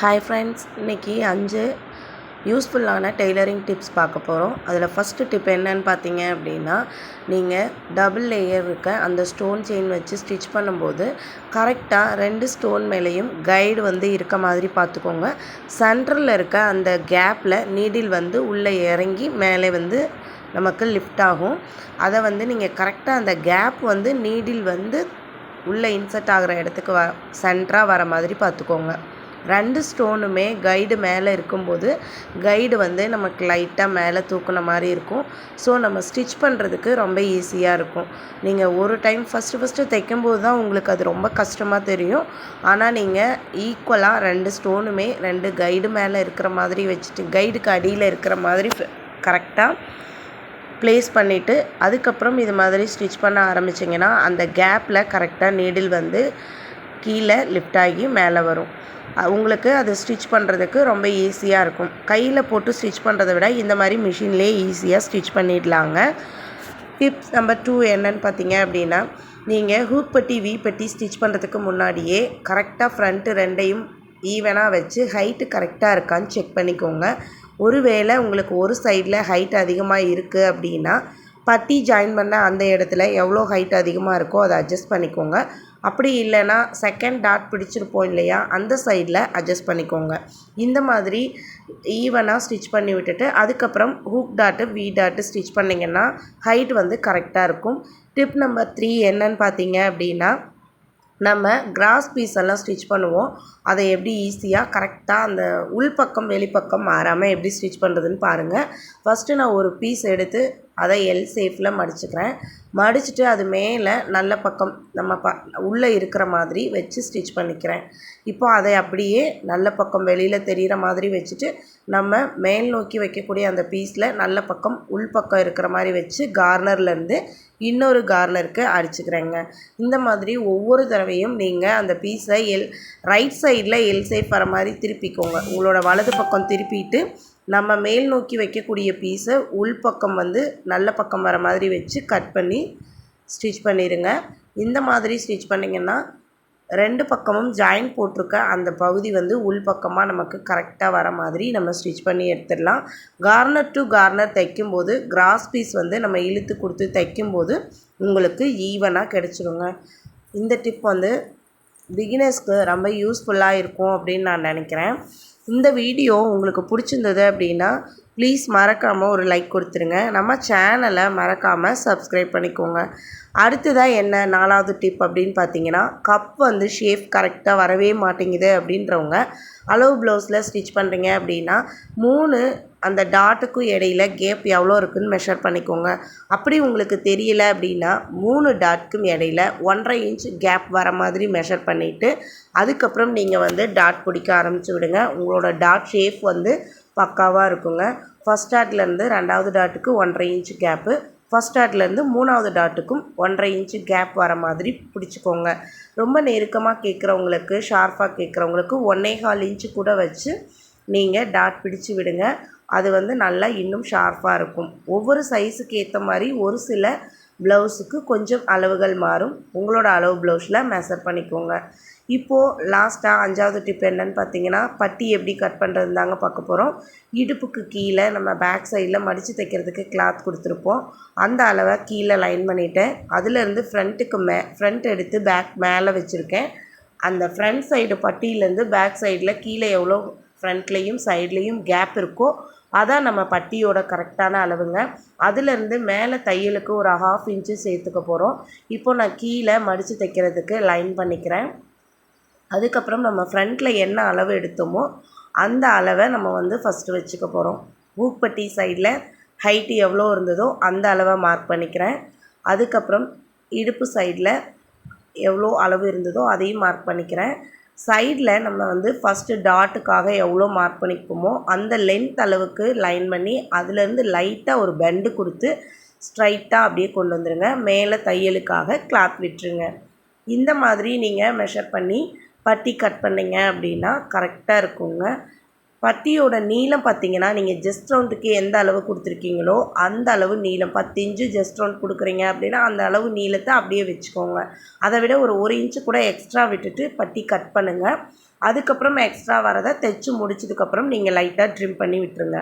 Hi friends இன்றைக்கி அஞ்சு யூஸ்ஃபுல்லான டெய்லரிங் டிப்ஸ் பார்க்க போகிறோம் அதில் ஃபஸ்ட்டு டிப் என்னன்னு பார்த்தீங்க அப்படின்னா நீங்கள் டபுள் லேயர் இருக்க அந்த ஸ்டோன் செயின் வச்சு ஸ்டிச் பண்ணும்போது கரெக்டாக ரெண்டு ஸ்டோன் மேலேயும் கைடு வந்து இருக்க மாதிரி பார்த்துக்கோங்க. சென்டரில் இருக்க அந்த கேப்பில் நீடில் வந்து உள்ளே இறங்கி மேலே வந்து நமக்கு லிஃப்ட் ஆகும். அதை வந்து நீங்கள் கரெக்டாக அந்த கேப் வந்து நீடில் வந்து உள்ளே இன்சர்ட் ஆகிற இடத்துக்கு வ சென்டராக வர மாதிரி பார்த்துக்கோங்க. ரெண்டு ஸ்டோனுமே கைடு மேலே இருக்கும்போது கைடு வந்து நமக்கு லைட்டாக மேலே தூக்குன மாதிரி இருக்கும். ஸோ நம்ம ஸ்டிச் பண்ணுறதுக்கு ரொம்ப ஈஸியாக இருக்கும். நீங்கள் ஒரு டைம் ஃபஸ்ட்டு ஃபஸ்ட்டு தைக்கும்போது தான் உங்களுக்கு அது ரொம்ப கஷ்டமாக தெரியும். ஆனால் நீங்கள் ஈக்குவலாக ரெண்டு ஸ்டோனுமே ரெண்டு கைடு மேலே இருக்கிற மாதிரி வச்சுட்டு கைடுக்கு அடியில் இருக்கிற மாதிரி கரெக்டாக ப்ளேஸ் பண்ணிவிட்டு அதுக்கப்புறம் இது மாதிரி ஸ்டிச் பண்ண ஆரம்பிச்சிங்கன்னா அந்த கேப்பில் கரெக்டாக நீடில் வந்து கீழே லிஃப்ட் ஆகி மேலே வரும். உங்களுக்கு அது ஸ்டிச் பண்ணுறதுக்கு ரொம்ப ஈஸியாக இருக்கும். கையில் போட்டு ஸ்டிச் பண்ணுறத விட இந்த மாதிரி மிஷின்லேயே ஈஸியாக ஸ்டிச் பண்ணிடலாங்க. டிப்ஸ் நம்பர் டூ என்னன்னு பார்த்தீங்க அப்படின்னா நீங்கள் ஹூக் பட்டி வி பட்டி ஸ்டிச் பண்ணுறதுக்கு முன்னாடியே கரெக்டாக ஃப்ரண்ட்டு ரெண்டையும் ஈவனாக வச்சு ஹைட்டு கரெக்டாக இருக்கான்னு செக் பண்ணிக்கோங்க. ஒருவேளை உங்களுக்கு ஒரு சைடில் ஹைட் அதிகமாக இருக்குது அப்படின்னா பட்டி ஜாயின் பண்ண அந்த இடத்துல எவ்வளோ ஹைட் அதிகமாக இருக்கோ அதை அட்ஜஸ்ட் பண்ணிக்கோங்க. அப்படி இல்லைன்னா செகண்ட் டாட் பிடிச்சிருப்போம் இல்லையா அந்த சைடில் அட்ஜஸ்ட் பண்ணிக்கோங்க. இந்த மாதிரி ஈவனாக ஸ்டிச் பண்ணி விட்டுட்டு அதுக்கப்புறம் ஹூக் டாட்டு வி டாட்டு ஸ்டிச் பண்ணிங்கன்னா ஹைட் வந்து கரெக்டாக இருக்கும். டிப் நம்பர் த்ரீ என்னன்னு பார்த்தீங்க அப்படின்னா நம்ம கிராஸ் பீஸ் எல்லாம் ஸ்டிச் பண்ணுவோம். அதை எப்படி ஈஸியாக கரெக்டாக அந்த உள்பக்கம் வெளிப்பக்கம் மாறாமல் எப்படி ஸ்டிச் பண்ணுறதுன்னு பாருங்கள் ஃபஸ்ட்டு நான் ஒரு பீஸ் எடுத்து அதை எல் சேஃபில் மடிச்சுக்கிறேன். மடிச்சுட்டு அது மேலே நல்ல பக்கம் நம்ம ப உள்ளே இருக்கிற மாதிரி வச்சு ஸ்டிச் பண்ணிக்கிறேன். இப்போ அதை அப்படியே நல்ல பக்கம் வெளியில் தெரிகிற மாதிரி வச்சுட்டு நம்ம மேல் நோக்கி வைக்கக்கூடிய அந்த பீஸில் நல்ல பக்கம் உள்பக்கம் இருக்கிற மாதிரி வச்சு கார்னர்லேருந்து இன்னொரு கார்னருக்கு அடிச்சுக்கிறேங்க. இந்த மாதிரி ஒவ்வொரு தடவையும் நீங்கள் அந்த பீஸை எல் ரைட் சைடில் எல் ஷேப் வர மாதிரி திருப்பிக்கோங்க. உங்களோட வலது பக்கம் திருப்பிட்டு நம்ம மேல் நோக்கி வைக்கக்கூடிய பீஸை உள்பக்கம் வந்து நல்ல பக்கம் வர மாதிரி வச்சு கட் பண்ணி ஸ்டிச் பண்ணிடுங்க இந்த மாதிரி ஸ்டிச் பண்ணிங்கன்னா ரெண்டு பக்கமும் ஜாயின் போட்டிருக்க அந்த பகுதி வந்து உள்பக்கமாக நமக்கு கரெக்டாக வர மாதிரி நம்ம ஸ்டிச் பண்ணி எடுத்துடலாம். கார்னர் டு கார்னர் தைக்கும்போது கிராஸ் பீஸ் வந்து நம்ம இழுத்து கொடுத்து தைக்கும்போது உங்களுக்கு ஈவனாக கிடச்சிருங்க. இந்த டிப் வந்து பிகினர்ஸ்க்கு ரொம்ப யூஸ்ஃபுல்லாக இருக்கும் அப்படின்னு நான் நினைக்கிறேன். இந்த வீடியோ உங்களுக்கு பிடிச்சிருந்தது அப்படின்னா ப்ளீஸ் மறக்காமல் ஒரு லைக் கொடுத்துருங்க. நம்ம சேனலை மறக்காமல் சப்ஸ்கிரைப் பண்ணிக்கோங்க. அடுத்ததாக என்ன? நாலாவது டிப் அப்படின்னு பார்த்தீங்கன்னா கப் வந்து ஷேப் கரெக்டாக வரவே மாட்டேங்குது அப்படின்றவங்க அளவு ப்ளவுஸில் ஸ்டிச் பண்ணுறீங்க அப்படின்னா மூணு அந்த டாட்டுக்கும் இடையில கேப் எவ்வளோ இருக்குதுன்னு மெஷர் பண்ணிக்கோங்க. அப்படி உங்களுக்கு தெரியல அப்படின்னா மூணு டாட்க்கும் இடையில ஒன்றரை இன்ச் கேப் வர மாதிரி மெஷர் பண்ணிவிட்டு அதுக்கப்புறம் நீங்கள் வந்து டாட் பிடிக்க ஆரம்பிச்சு விடுங்க. உங்களோட டாட் ஷேப் வந்து பக்காவாக இருக்குங்க. ஃபஸ்ட் டாட்லேருந்து ரெண்டாவது டாட்டுக்கு ஒன்றரை இன்ச் கேப்பு ஃபஸ்ட் டாட்லேருந்து மூணாவது டாட்டுக்கும் ஒன்றரை இன்ச்சு கேப் வர மாதிரி பிடிச்சிக்கோங்க. ரொம்ப நெருக்கமாக கேட்குறவங்களுக்கு ஷார்ப்பாக கேட்குறவங்களுக்கு ஒன்றே கால் இன்ச்சு கூட வச்சு நீங்கள் டாட் பிடிச்சு விடுங்க. அது வந்து நல்லா இன்னும் ஷார்ப்பாக இருக்கும். ஒவ்வொரு சைஸுக்கு ஏற்ற மாதிரி ஒரு சில ப்ளவுஸுக்கு கொஞ்சம் அளவுகள் மாறும். உங்களோட அளவு ப்ளவுஸில் மெஷர் பண்ணிக்கோங்க. இப்போது லாஸ்ட்டாக அஞ்சாவது டிப் என்னன்னு பார்த்தீங்கன்னா பட்டி எப்படி கட் பண்ணுறது தாங்க பார்க்க போகிறோம் இடுப்புக்கு கீழே நம்ம பேக் சைடில் மடித்து தைக்கிறதுக்கு கிளாத் கொடுத்துருப்போம். அந்த அளவை கீழே லைன் பண்ணிவிட்டேன் அதுலேருந்து ஃப்ரண்ட்டுக்கு மே ஃப்ரண்ட் எடுத்து பேக் மேலே வச்சுருக்கேன். அந்த ஃப்ரண்ட் சைடு பட்டியிலேருந்து பேக் சைடில் கீழே எவ்வளோ ஃப்ரண்ட்லேயும் சைட்லேயும் கேப் இருக்கோ அதான் நம்ம பட்டியோட கரெக்டான அளவுங்க. அதுலேருந்து மேலே தையலுக்கு ஒரு ஹாஃப் இன்ச்சு சேர்த்துக்க போகிறோம் இப்போ நான் கீழே மடித்து தைக்கிறதுக்கு லைன் பண்ணிக்கிறேன். அதுக்கப்புறம் நம்ம ஃப்ரண்ட்டில் என்ன அளவு எடுத்தோமோ அந்த அளவை நம்ம வந்து ஃபஸ்ட்டு வச்சுக்க போகிறோம் ஊக்பட்டி சைடில் ஹைட்டு எவ்வளோ இருந்ததோ அந்த அளவை மார்க் பண்ணிக்கிறேன். அதுக்கப்புறம் இடுப்பு சைடில் எவ்வளோ அளவு இருந்ததோ அதையும் மார்க் பண்ணிக்கிறேன். சைடில் நம்ம வந்து ஃபஸ்ட்டு டாட்டுக்காக எவ்வளோ மார்க் பண்ணிப்போமோ அந்த லென்த் அளவுக்கு லைன் பண்ணி அதுலேருந்து லைட்டாக ஒரு பெண்டு கொடுத்து ஸ்ட்ரைட்டாக அப்படியே கொண்டு வந்துடுங்க மேலே தையலுக்காக கிளாத் விட்டுருங்க. இந்த மாதிரி நீங்கள் மெஷர் பண்ணி பட்டி கட் பண்ணிங்க அப்படின்னா கரெக்டாக இருக்குங்க. பட்டியோட நீளம் பார்த்தீங்கன்னா நீங்கள் ஜஸ்ட் ரவுண்டுக்கு எந்த அளவு கொடுத்துருக்கீங்களோ அந்த அளவு நீளம் பத்து இன்ச்சு ஜஸ்ட் ரவுண்ட் கொடுக்குறீங்க அப்படின்னா அந்த அளவு நீளத்தை அப்படியே வச்சுக்கோங்க. அதை விட ஒரு ஒரு இன்ச்சு கூட எக்ஸ்ட்ரா விட்டுட்டு பட்டி கட் பண்ணுங்கள் அதுக்கப்புறம் எக்ஸ்ட்ரா வரதை தைச்சு முடிச்சதுக்கப்புறம் நீங்கள் லைட்டாக ட்ரிம் பண்ணி விட்டுருங்க.